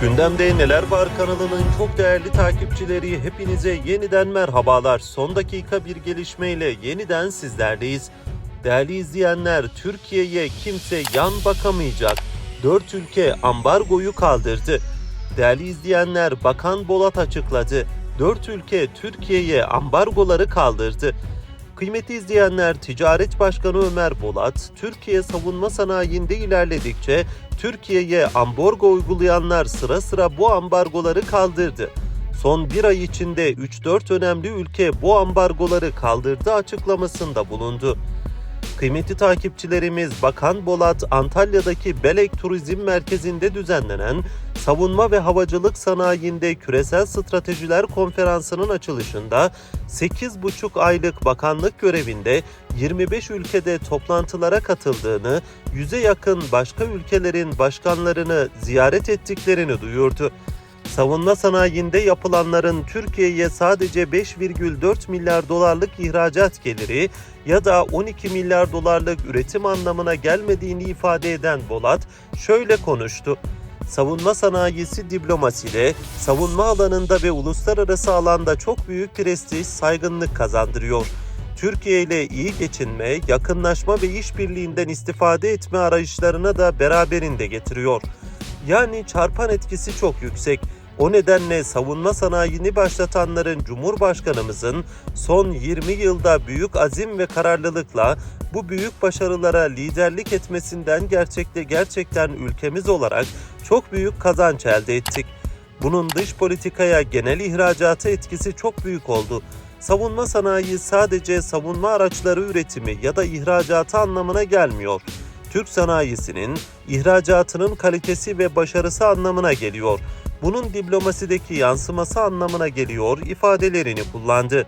Gündemde Neler Var kanalının çok değerli takipçileri hepinize yeniden merhabalar. Son dakika bir gelişmeyle yeniden sizlerleyiz. Değerli izleyenler Türkiye'ye kimse yan bakamayacak. Dört ülke ambargoyu kaldırdı. Değerli izleyenler Bakan Bolat açıkladı. Dört ülke Türkiye'ye ambargoları kaldırdı. Kıymetli izleyenler, Ticaret Başkanı Ömer Bolat, Türkiye savunma sanayinde ilerledikçe Türkiye'ye ambargo uygulayanlar sıra sıra bu ambargoları kaldırdı. Son bir ay içinde 3-4 önemli ülke bu ambargoları kaldırdı açıklamasında bulundu. Kıymetli takipçilerimiz Bakan Bolat Antalya'daki Belek Turizm Merkezi'nde düzenlenen Savunma ve Havacılık Sanayiinde Küresel Stratejiler Konferansı'nın açılışında 8,5 aylık bakanlık görevinde 25 ülkede toplantılara katıldığını, yüze yakın başka ülkelerin başkanlarını ziyaret ettiklerini duyurdu. Savunma sanayinde yapılanların Türkiye'ye sadece 5,4 milyar dolarlık ihracat geliri ya da 12 milyar dolarlık üretim anlamına gelmediğini ifade eden Bolat şöyle konuştu. Savunma sanayisi diplomasiyle savunma alanında ve uluslararası alanda çok büyük prestij, saygınlık kazandırıyor. Türkiye ile iyi geçinme, yakınlaşma ve işbirliğinden istifade etme arayışlarına da beraberinde getiriyor. Yani çarpan etkisi çok yüksek. O nedenle savunma sanayini başlatanların Cumhurbaşkanımızın son 20 yılda büyük azim ve kararlılıkla bu büyük başarılara liderlik etmesinden gerçekte gerçekten ülkemiz olarak çok büyük kazanç elde ettik. Bunun dış politikaya genel ihracatı etkisi çok büyük oldu. Savunma sanayi sadece savunma araçları üretimi ya da ihracatı anlamına gelmiyor. Türk sanayisinin ihracatının kalitesi ve başarısı anlamına geliyor. Bunun diplomasideki yansıması anlamına geliyor ifadelerini kullandı.